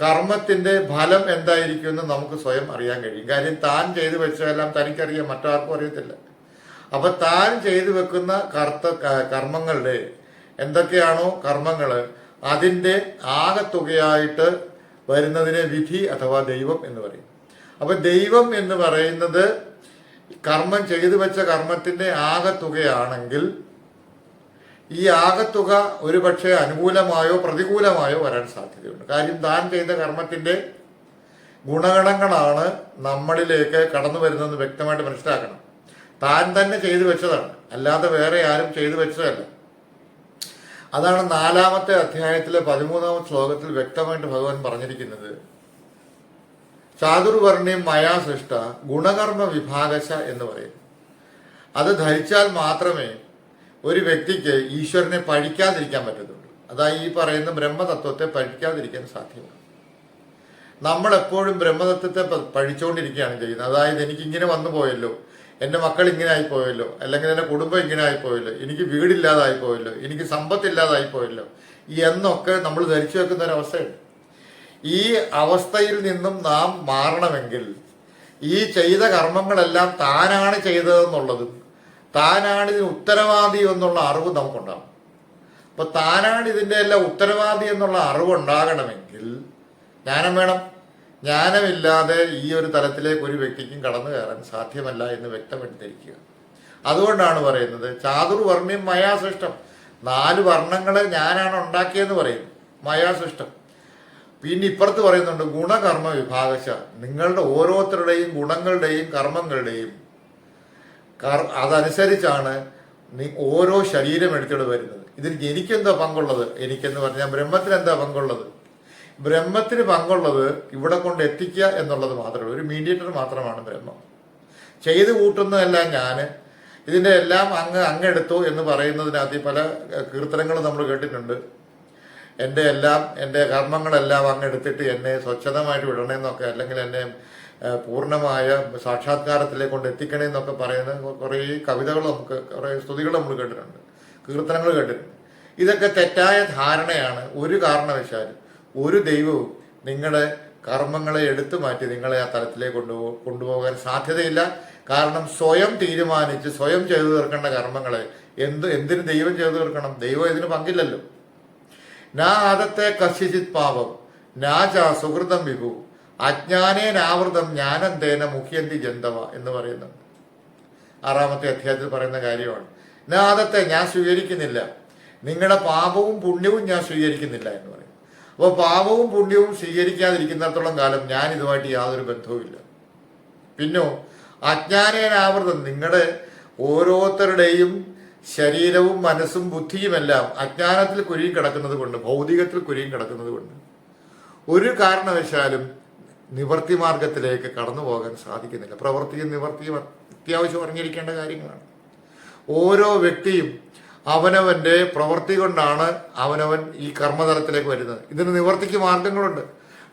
കർമ്മത്തിന്റെ ഫലം എന്തായിരിക്കും എന്ന് നമുക്ക് സ്വയം അറിയാൻ കഴിയും. കാര്യം താൻ ചെയ്തു വെച്ചതെല്ലാം തനിക്കറിയാം മറ്റാർക്കും അറിയത്തില്ല. അപ്പൊ താൻ ചെയ്തു വെക്കുന്ന കർത്ത കർമ്മങ്ങളുടെ എന്തൊക്കെയാണോ കർമ്മങ്ങൾ അതിന്റെ ആകത്തുകയായിട്ട് വരുന്നതിനെ വിധി അഥവാ ദൈവം എന്ന് പറയും. അപ്പൊ ദൈവം എന്ന് പറയുന്നത് കർമ്മം ചെയ്തു വെച്ച കർമ്മത്തിന്റെ ആകത്തുകയാണെങ്കിൽ ഈ ആകത്തുക ഒരുപക്ഷെ അനുകൂലമായോ പ്രതികൂലമായോ വരാൻ സാധ്യതയുണ്ട്. കാര്യം താൻ ചെയ്ത കർമ്മത്തിന്റെ ഗുണഗണങ്ങളാണ് നമ്മളിലേക്ക് കടന്നു വരുന്നതെന്ന് വ്യക്തമായിട്ട് മനസ്സിലാക്കണം. താൻ തന്നെ ചെയ്തു വെച്ചതാണ്. അല്ലാതെ വേറെ ആരും ചെയ്തു വെച്ചതല്ല. അതാണ് നാലാമത്തെ അധ്യായത്തിലെ പതിമൂന്നാമത്തെ ശ്ലോകത്തിൽ വ്യക്തമായിട്ട് ഭഗവാൻ പറഞ്ഞിരിക്കുന്നത്. ചാതുർവർണിയും മയാ സൃഷ്ട ഗുണകർമ്മ വിഭാഗശ എന്ന് പറയും അത് ധരിച്ചാൽ മാത്രമേ ഒരു വ്യക്തിക്ക് ഈശ്വരനെ പഴിക്കാതിരിക്കാൻ പറ്റത്തുള്ളൂ. അതായത് ഈ പറയുന്ന ബ്രഹ്മതത്വത്തെ പഴിക്കാതിരിക്കാൻ സാധ്യമാണ് നമ്മൾ എപ്പോഴും ബ്രഹ്മതത്വത്തെ പഠിച്ചുകൊണ്ടിരിക്കുകയാണ് ചെയ്യുന്നത്. അതായത് എനിക്ക് ഇങ്ങനെ വന്നു പോയല്ലോ എന്റെ മക്കൾ ഇങ്ങനെ ആയിപ്പോയല്ലോ അല്ലെങ്കിൽ എന്റെ കുടുംബം ഇങ്ങനെ ആയിപ്പോയല്ലോ എനിക്ക് വീടില്ലാതായി പോയല്ലോ എനിക്ക് സമ്പത്തില്ലാതായി പോയല്ലോ എന്നൊക്കെ നമ്മൾ ധരിച്ചു വെക്കുന്ന ഒരു അവസ്ഥയുണ്ട്. ഈ അവസ്ഥയിൽ നിന്നും നാം മാറണമെങ്കിൽ ഈ ചെയ്ത കർമ്മങ്ങളെല്ലാം താനാണ് ചെയ്തതെന്നുള്ളതും താനാണ് ഉത്തരവാദി എന്നുള്ള അറിവ് നമുക്കുണ്ടാവും അപ്പൊ താനാണ് ഇതിന്റെ എല്ലാം ഉത്തരവാദി എന്നുള്ള അറിവ് ഉണ്ടാകണമെങ്കിൽ ജ്ഞാനം വേണം. ജ്ഞാനമില്ലാതെ ഈ ഒരു തലത്തിലേക്ക് ഒരു വ്യക്തിക്കും കടന്നു കയറാൻ സാധ്യമല്ല എന്ന് വ്യക്തമെടുത്തിരിക്കുക. അതുകൊണ്ടാണ് പറയുന്നത് ചാതുർവർണ്യം മയാസൃഷ്ടം. നാല് വർണങ്ങളെ ഞാനാണ് ഉണ്ടാക്കിയെന്ന് പറയും. മയാസൃഷ്ടം. പിന്നെ ഇപ്പുറത്ത് പറയുന്നുണ്ട് ഗുണകർമ്മ വിഭാഗശ. നിങ്ങളുടെ ഓരോരുത്തരുടെയും ഗുണങ്ങളുടെയും കർമ്മങ്ങളുടെയും കർ- അതനുസരിച്ചാണ് ഓരോ ശരീരം എടുത്തിട്ട് വരുന്നത്. ഇതിൽ എനിക്കെന്താ പങ്കുള്ളത്? എനിക്കെന്ന് പറഞ്ഞാൽ ബ്രഹ്മത്തിന് എന്താ പങ്കുള്ളത്? ബ്രഹ്മത്തിന് പങ്കുള്ളത് ഇവിടെ കൊണ്ട് എത്തിക്കുക എന്നുള്ളത് മാത്രമേ ഒരു മീഡിയേറ്റർ മാത്രമാണ് ബ്രഹ്മം. ചെയ്തു കൂട്ടുന്നതെല്ലാം ഞാൻ ഇതിന്റെ എല്ലാം അങ്ങ് അങ്ങെടുത്തു എന്ന് പറയുന്നതിനകത്ത് പല കീർത്തനങ്ങളും നമ്മൾ കേട്ടിട്ടുണ്ട്. എന്റെ എല്ലാം എന്റെ കർമ്മങ്ങളെല്ലാം അങ്ങെടുത്തിട്ട് എന്നെ സ്വച്ഛതമായിട്ട് വിടണമെന്നൊക്കെ അല്ലെങ്കിൽ എന്നെ പൂർണമായ സാക്ഷാത്കാരത്തിലേക്ക് കൊണ്ട് എത്തിക്കണേ എന്നൊക്കെ പറയുന്ന കുറേ കവിതകൾ നമുക്ക് കുറേ സ്തുതികൾ നമ്മൾ കേട്ടിട്ടുണ്ട് കീർത്തനങ്ങൾ കേട്ടിട്ടുണ്ട്. ഇതൊക്കെ തെറ്റായ ധാരണയാണ്. ഒരു കാരണവശാലും ഒരു ദൈവവും നിങ്ങളുടെ കർമ്മങ്ങളെ എടുത്തു മാറ്റി നിങ്ങളെ ആ തലത്തിലേക്ക് കൊണ്ടുപോ കൊണ്ടുപോകാൻ സാധ്യതയില്ല. കാരണം സ്വയം തീരുമാനിച്ച് സ്വയം ചെയ്തു തീർക്കേണ്ട കർമ്മങ്ങളെ എന്ത് എന്തിനു ദൈവം ചെയ്തു തീർക്കണം? ദൈവം ഇതിന് പങ്കില്ലല്ലോ. നാ ആദത്തെ കശിചിത് പാപം നാ ച സുഹൃതം വിഭു. അജ്ഞാനേനാവൃതം ജ്ഞാനന്തേന മുഖ്യന്തി ജന്തവ എന്ന് പറയുന്നുണ്ട് ആറാമത്തെ അധ്യായത്തിൽ പറയുന്ന കാര്യമാണ്. നാദത്തെ ഞാൻ സ്വീകരിക്കുന്നില്ല. നിങ്ങളുടെ പാപവും പുണ്യവും ഞാൻ സ്വീകരിക്കുന്നില്ല എന്ന് പറയും അപ്പോൾ പാപവും പുണ്യവും സ്വീകരിക്കാതിരിക്കുന്നിടത്തോളം കാലം ഞാൻ ഇതുമായിട്ട് യാതൊരു ബന്ധവുമില്ല. പിന്നോ അജ്ഞാനേനാവൃതം നിങ്ങളുടെ ഓരോരുത്തരുടെയും ശരീരവും മനസ്സും ബുദ്ധിയുമെല്ലാം അജ്ഞാനത്തിൽ കുരുങ്ങി കിടക്കുന്നത് കൊണ്ട് ഭൗതികത്തിൽ കുരുങ്ങി കിടക്കുന്നത് കൊണ്ട് ഒരു കാരണവശാലും നിവർത്തി മാർഗത്തിലേക്ക് കടന്നു പോകാൻ സാധിക്കുന്നില്ല. പ്രവൃത്തിയും നിവർത്തിയും അത്യാവശ്യം അറിഞ്ഞിരിക്കേണ്ട കാര്യങ്ങളാണ്. ഓരോ വ്യക്തിയും അവനവന്റെ പ്രവൃത്തി കൊണ്ടാണ് അവനവൻ ഈ കർമ്മതലത്തിലേക്ക് വരുന്നത്. ഇതിന് നിവർത്തിക്ക് മാർഗങ്ങളുണ്ട്.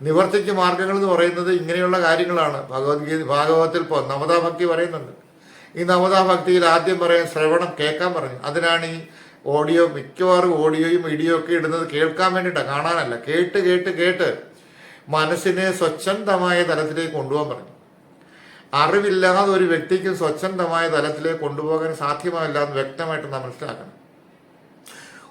നിവർത്തിക്ക് മാർഗങ്ങൾ എന്ന് പറയുന്നത് ഇങ്ങനെയുള്ള കാര്യങ്ങളാണ്. ഭഗവത്ഗീത ഭാഗവതത്തിൽ ഇപ്പോൾ നവതാഭക്തി പറയുന്നുണ്ട്. ഈ നവതാഭക്തിയിൽ ആദ്യം പറയാൻ ശ്രവണം കേൾക്കാൻ പറഞ്ഞു. അതിനാണ് ഈ ഓഡിയോ മിക്കവാറും ഓഡിയോയും വീഡിയോ ഒക്കെ ഇടുന്നത് കേൾക്കാൻ വേണ്ടിയിട്ടാണ്. കാണാനല്ല. കേട്ട് കേട്ട് കേട്ട് മനസ്സിനെ സ്വച്ഛന്തമായ തലത്തിലേക്ക് കൊണ്ടുപോകാൻ പറഞ്ഞു. അറിവില്ലാതെ ഒരു വ്യക്തിക്കും സ്വച്ഛന്തമായ തലത്തിലേക്ക് കൊണ്ടുപോകാൻ സാധ്യമല്ല എന്ന് വ്യക്തമായിട്ട് നാം മനസ്സിലാക്കണം.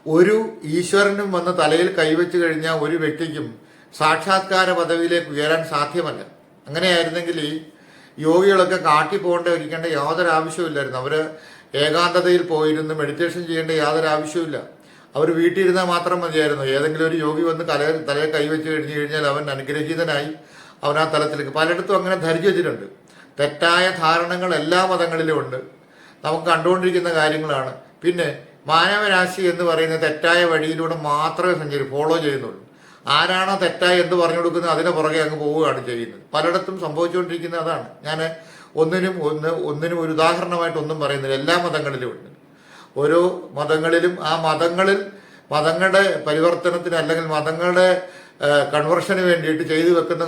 ഒരു ഈശ്വരനും വന്ന തലയിൽ കൈവച്ച് കഴിഞ്ഞാൽ ഒരു വ്യക്തിക്കും സാക്ഷാത്കാര പദവിയിലേക്ക് ഉയരാൻ സാധ്യമല്ല. അങ്ങനെയായിരുന്നെങ്കിൽ ഈ യോഗികളൊക്കെ കാട്ടി പോകേണ്ട ഇരിക്കേണ്ട യാതൊരു ആവശ്യമില്ലായിരുന്നു അവർ ഏകാന്തതയിൽ പോയിരുന്നു മെഡിറ്റേഷൻ ചെയ്യേണ്ട യാതൊരു ആവശ്യമില്ല അവർ വീട്ടിലിരുന്നാൽ മാത്രം മതിയായിരുന്നു. ഏതെങ്കിലും ഒരു യോഗി വന്ന് തല തലയെ കൈവച്ച് കഴിഞ്ഞു കഴിഞ്ഞാൽ അവൻ അനുഗ്രഹീതനായി അവൻ ആ തലത്തിലേക്ക് പലയിടത്തും അങ്ങനെ ധരിച്ചു വെച്ചിട്ടുണ്ട്. തെറ്റായ ധാരണകൾ എല്ലാ മതങ്ങളിലും ഉണ്ട്. നമുക്ക് കണ്ടുകൊണ്ടിരിക്കുന്ന കാര്യങ്ങളാണ്. പിന്നെ മാനവരാശി എന്ന് പറയുന്ന തെറ്റായ വഴിയിലൂടെ മാത്രമേ സഞ്ചരി ഫോളോ ചെയ്യുന്നുള്ളൂ. ആരാണോ തെറ്റായി എന്ത് പറഞ്ഞു കൊടുക്കുന്നത് അതിന് പുറകെ അങ്ങ് പോവുകയാണ് ചെയ്യുന്നത്. പലയിടത്തും സംഭവിച്ചുകൊണ്ടിരിക്കുന്ന അതാണ്. ഞാൻ ഒന്നിനും ഒന്ന് ഒന്നിനും ഒരു ഉദാഹരണമായിട്ട് ഒന്നും പറയുന്നില്ല. എല്ലാ മതങ്ങളിലും ഉണ്ട്. ഓരോ മതങ്ങളിലും ആ മതങ്ങളിൽ മതങ്ങളുടെ പരിവർത്തനത്തിന് അല്ലെങ്കിൽ മതങ്ങളുടെ കൺവെർഷന് വേണ്ടിയിട്ട് ചെയ്തു വെക്കുന്ന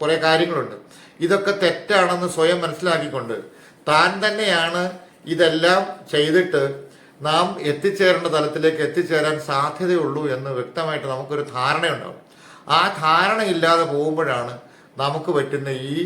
കുറെ കാര്യങ്ങളുണ്ട്. ഇതൊക്കെ തെറ്റാണെന്ന് സ്വയം മനസ്സിലാക്കിക്കൊണ്ട് താൻ തന്നെയാണ് ഇതെല്ലാം ചെയ്തിട്ട് നാം എത്തിച്ചേരേണ്ട തലത്തിലേക്ക് എത്തിച്ചേരാൻ സാധ്യതയുള്ളൂ എന്ന് വ്യക്തമായിട്ട് നമുക്കൊരു ധാരണയുണ്ടാവും. ആ ധാരണയില്ലാതെ പോകുമ്പോഴാണ് നമുക്ക് പറ്റുന്ന ഈ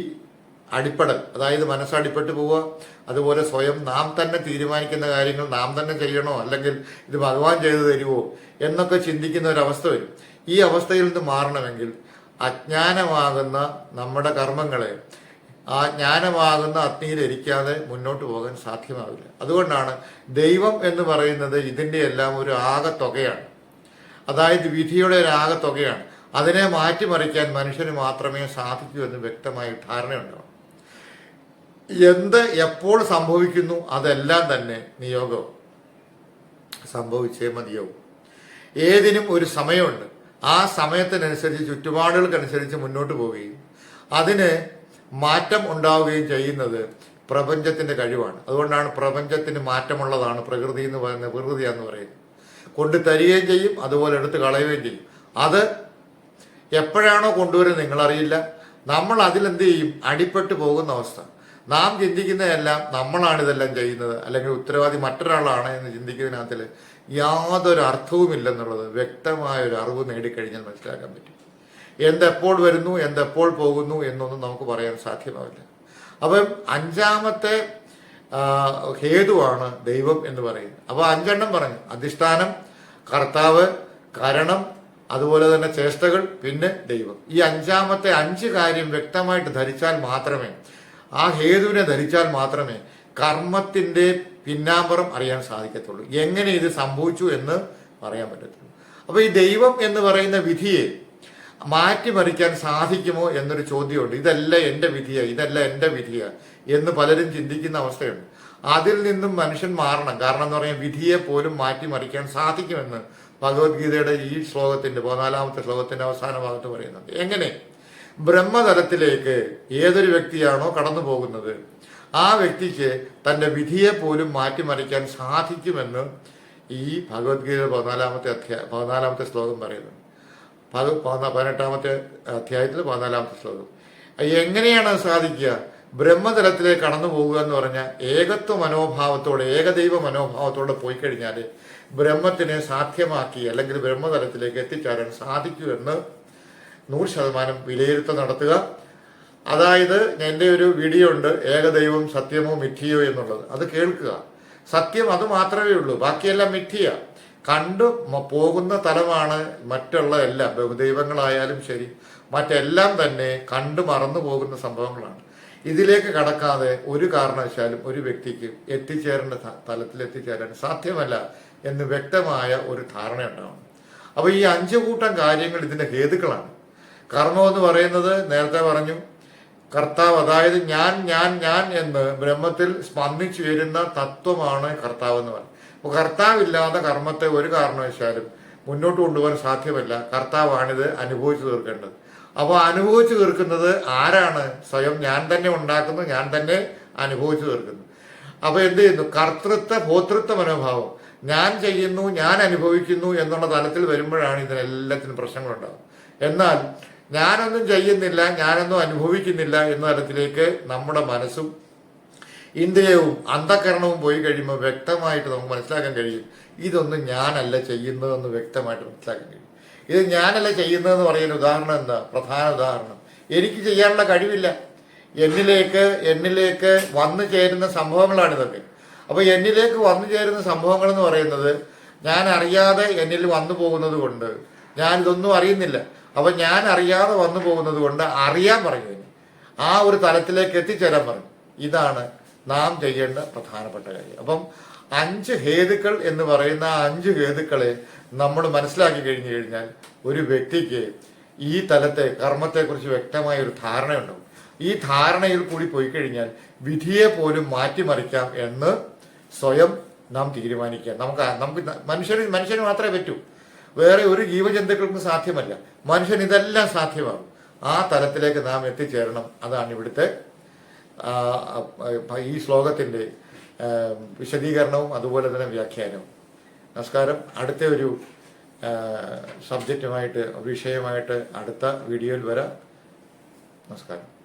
അടിപ്പടൽ. അതായത് മനസ്സടിപ്പെട്ടു പോവുക അതുപോലെ സ്വയം നാം തന്നെ തീരുമാനിക്കുന്ന കാര്യങ്ങൾ നാം തന്നെ ചെയ്യണോ അല്ലെങ്കിൽ ഇത് ഭഗവാൻ ചെയ്തു തരുമോ എന്നൊക്കെ ചിന്തിക്കുന്ന ഒരു അവസ്ഥ വരും. ഈ അവസ്ഥയിൽ നിന്ന് മാറണമെങ്കിൽ അജ്ഞാനമാകുന്ന നമ്മുടെ കർമ്മങ്ങളെ ആ ജ്ഞാനമാകുന്ന അഗ്നിയിൽ ഇരിക്കാതെ മുന്നോട്ട് പോകാൻ സാധ്യമാവില്ല. അതുകൊണ്ടാണ് ദൈവം എന്ന് പറയുന്നത് ഇതിന്റെ എല്ലാം ഒരു ആകത്തുകയാണ്. അതായത് വിധിയുടെ ഒരു ആകത്തുകയാണ്. അതിനെ മാറ്റിമറിക്കാൻ മനുഷ്യന് മാത്രമേ സാധിക്കൂ എന്ന് വ്യക്തമായ ധാരണയുണ്ടാവും എന്ത് എപ്പോൾ സംഭവിക്കുന്നു അതെല്ലാം തന്നെ നിയോഗം. സംഭവിച്ചേ മതിയാവും. ഏതിനും ഒരു സമയമുണ്ട്. ആ സമയത്തിനനുസരിച്ച് ചുറ്റുപാടുകൾക്കനുസരിച്ച് മുന്നോട്ട് പോവുകയും അതിന് മാറ്റം ഉണ്ടാവുകയും ചെയ്യുന്നത് പ്രപഞ്ചത്തിന്റെ കഴിവാണ്. അതുകൊണ്ടാണ് പ്രപഞ്ചത്തിന് മാറ്റമുള്ളതാണ് പ്രകൃതി എന്ന് പറയുന്നത് പ്രകൃതി എന്ന് പറയുന്നത്. കൊണ്ട് തരികയും ചെയ്യും അതുപോലെ എടുത്ത് കളയുകയും ചെയ്യും. അത് എപ്പോഴാണോ കൊണ്ടുവരുന്നത് നിങ്ങളറിയില്ല. നമ്മൾ അതിലെന്ത് ചെയ്യും? അടിപ്പെട്ടു പോകുന്ന അവസ്ഥ. നാം ചിന്തിക്കുന്നതെല്ലാം നമ്മളാണ് ഇതെല്ലാം ചെയ്യുന്നത്. അല്ലെങ്കിൽ ഉത്തരവാദി മറ്റൊരാളാണ് എന്ന് ചിന്തിക്കുന്നതിനകത്തിൽ യാതൊരു അർത്ഥവുമില്ലെന്നുള്ളത് വ്യക്തമായ ഒരു അറിവ് നേടിക്കഴിഞ്ഞാൽ മനസ്സിലാക്കാൻ പറ്റും. എന്തെപ്പോൾ വരുന്നു എന്തെപ്പോൾ പോകുന്നു എന്നൊന്നും നമുക്ക് പറയാൻ സാധ്യമാവില്ല. അപ്പം അഞ്ചാമത്തെ ഹേതുവാണ് ദൈവം എന്ന് പറയുന്നത്. അപ്പോൾ അഞ്ചെണ്ണം പറഞ്ഞു. അധിഷ്ഠാനം കർത്താവ് കാരണം അതുപോലെ തന്നെ ചേഷ്ടകൾ പിന്നെ ദൈവം. ഈ അഞ്ചാമത്തെ അഞ്ച് കാര്യം വ്യക്തമായിട്ട് ധരിച്ചാൽ മാത്രമേ ആ ഹേതുവിനെ ധരിച്ചാൽ മാത്രമേ കർമ്മത്തിന്റെ പിന്നാമ്പുറം അറിയാൻ സാധിക്കത്തുള്ളൂ. എങ്ങനെ ഇത് സംഭവിച്ചു എന്ന് പറയാൻ പറ്റത്തുള്ളൂ. അപ്പോൾ ഈ ദൈവം എന്ന് പറയുന്ന വിധിയെ മാറ്റിമറിക്കാൻ സാധിക്കുമോ എന്നൊരു ചോദ്യമുണ്ട്. ഇതല്ല എന്റെ വിധിയാണ് ഇതല്ല എന്റെ വിധിയാണ് എന്ന് പലരും ചിന്തിക്കുന്ന അവസ്ഥയുണ്ട്. അതിൽ നിന്നും മനുഷ്യൻ മാറണം. കാരണം എന്ന് പറഞ്ഞാൽ വിധിയെ പോലും മാറ്റിമറിക്കാൻ സാധിക്കുമെന്ന് ഭഗവത്ഗീതയുടെ ഈ ശ്ലോകത്തിന്റെ പതിനാലാമത്തെ ശ്ലോകത്തിന്റെ അവസാന ഭാഗത്ത് പറയുന്നുണ്ട്. എങ്ങനെ? ബ്രഹ്മതലത്തിലേക്ക് ഏതൊരു വ്യക്തിയാണോ കടന്നു പോകുന്നത് ആ വ്യക്തിക്ക് തന്റെ വിധിയെ പോലും മാറ്റിമറിക്കാൻ സാധിക്കുമെന്ന് ഈ ഭഗവത്ഗീത പതിനാലാമത്തെ അധ്യായ പതിനാലാമത്തെ ശ്ലോകം പറയുന്നു. പത് പതിനാ- പതിനെട്ടാമത്തെ അധ്യായത്തിൽ പതിനാലാമത്തെ ശ്ലോകം. എങ്ങനെയാണ് സാധിക്കുക? ബ്രഹ്മതലത്തിലേക്ക് കടന്നു പോകുക എന്ന് പറഞ്ഞാൽ ഏകത്വ മനോഭാവത്തോടെ ഏകദൈവ മനോഭാവത്തോടെ പോയി കഴിഞ്ഞാൽ ബ്രഹ്മത്തിനെ സാധ്യമാക്കി അല്ലെങ്കിൽ ബ്രഹ്മതലത്തിലേക്ക് എത്തിച്ചേരാൻ സാധിക്കൂ എന്ന് നൂറ് ശതമാനം വിലയിരുത്തൽ നടത്തുക. അതായത് എന്റെ ഒരു വീഡിയോ ഉണ്ട് ഏകദൈവം സത്യമോ മിഥ്യയോ എന്നുള്ളത്. അത് കേൾക്കുക. സത്യം അത് മാത്രമേ ഉള്ളൂ. ബാക്കിയെല്ലാം മിഥ്യ കണ്ടു പോകുന്ന തലമാണ് മറ്റുള്ള എല്ലാം ബഹുദൈവങ്ങളായാലും ശരി മറ്റെല്ലാം തന്നെ കണ്ടു മറന്നു പോകുന്ന സംഭവങ്ങളാണ്. ഇതിലേക്ക് കടക്കാതെ ഒരു കാരണവശാലും ഒരു വ്യക്തിക്ക് എത്തിച്ചേരേണ്ട തലത്തിൽ എത്തിച്ചേരാൻ സാധ്യമല്ല എന്ന് വ്യക്തമായ ഒരു ധാരണ അപ്പോൾ അപ്പൊ ഈ അഞ്ചു കൂട്ടം കാര്യങ്ങൾ ഇതിന്റെ ഹേതുക്കളാണ്. കർമ്മം എന്ന് പറയുന്നത് നേരത്തെ പറഞ്ഞു കർത്താവ് അതായത് ഞാൻ ഞാൻ ഞാൻ എന്ന് ബ്രഹ്മത്തിൽ സ്പന്ദിച്ചു വരുന്ന തത്വമാണ് കർത്താവ് എന്ന് പറയുന്നത് അപ്പോൾ കർത്താവില്ലാതെ കർമ്മത്തെ ഒരു കാരണവശാലും മുന്നോട്ട് കൊണ്ടുപോകാൻ സാധ്യമല്ല. കർത്താവാണിത് അനുഭവിച്ചു തീർക്കേണ്ടത്. അപ്പോൾ അനുഭവിച്ചു തീർക്കുന്നത് ആരാണ്? സ്വയം ഞാൻ തന്നെ ഉണ്ടാക്കുന്നു ഞാൻ തന്നെ അനുഭവിച്ചു തീർക്കുന്നു. അപ്പൊ എന്ത് ചെയ്യുന്നു? കർത്തൃത്വ ഭോതൃത്വ മനോഭാവം. ഞാൻ ചെയ്യുന്നു ഞാൻ അനുഭവിക്കുന്നു എന്നുള്ള തലത്തിൽ വരുമ്പോഴാണ് ഇതിനെല്ലാത്തിനും പ്രശ്നങ്ങളുണ്ടാകും എന്നാൽ ഞാനൊന്നും ചെയ്യുന്നില്ല ഞാനൊന്നും അനുഭവിക്കുന്നില്ല എന്ന തരത്തിലേക്ക് നമ്മുടെ മനസ്സും ഇന്ദ്രിയവും അന്ധകരണവും പോയി കഴിയുമ്പോൾ വ്യക്തമായിട്ട് നമുക്ക് മനസ്സിലാക്കാൻ കഴിയും ഇതൊന്നും ഞാനല്ല ചെയ്യുന്നതെന്ന് വ്യക്തമായിട്ട് മനസ്സിലാക്കാൻ കഴിയും. ഇത് ഞാനല്ല ചെയ്യുന്നതെന്ന് പറയുന്ന ഉദാഹരണം എന്താ? പ്രധാന ഉദാഹരണം. എനിക്ക് ചെയ്യാനുള്ള കഴിവില്ല. എന്നിലേക്ക് എന്നിലേക്ക് വന്നു ചേരുന്ന സംഭവങ്ങളാണ് ഇതൊക്കെ. അപ്പോൾ എന്നിലേക്ക് വന്നു ചേരുന്ന സംഭവങ്ങൾ എന്ന് പറയുന്നത് ഞാൻ അറിയാതെ എന്നിൽ വന്നു പോകുന്നത് കൊണ്ട് ഞാനിതൊന്നും അറിയുന്നില്ല. അപ്പൊ ഞാൻ അറിയാതെ വന്നു പോകുന്നത് കൊണ്ട് അറിയാൻ പറഞ്ഞു ആ ഒരു തലത്തിലേക്ക് എത്തിച്ചേരാൻ പറഞ്ഞു ഇതാണ് നാം ചെയ്യേണ്ട പ്രധാനപ്പെട്ട കാര്യം. അപ്പം അഞ്ച് ഹേതുക്കൾ എന്ന് പറയുന്ന അഞ്ച് ഹേതുക്കളെ നമ്മൾ മനസ്സിലാക്കി കഴിഞ്ഞു കഴിഞ്ഞാൽ ഒരു വ്യക്തിക്ക് ഈ തലത്തെ കർമ്മത്തെക്കുറിച്ച് വ്യക്തമായ ഒരു ധാരണയുണ്ടാവും. ഈ ധാരണയിൽ കൂടി പോയി കഴിഞ്ഞാൽ വിധിയെ പോലും മാറ്റിമറിക്കാം എന്ന് സ്വയം നാം തീരുമാനിക്കുക നമുക്ക് നമുക്ക് മനുഷ്യന് മനുഷ്യന് മാത്രമേ പറ്റൂ. വേറെ ഒരു ജീവജന്തുക്കൾക്കും സാധ്യമല്ല. മനുഷ്യൻ ഇതെല്ലാം സാധ്യമാകും. ആ തലത്തിലേക്ക് നാം എത്തിച്ചേരണം. അതാണ് ഇവിടുത്തെ ഈ ശ്ലോകത്തിന്റെ വിശദീകരണവും അതുപോലെ തന്നെ വ്യാഖ്യാനവും. നമസ്കാരം. അടുത്ത ഒരു സബ്ജക്റ്റുമായിട്ട് വിഷയമായിട്ട് അടുത്ത വീഡിയോയിൽ വരാം. നമസ്കാരം.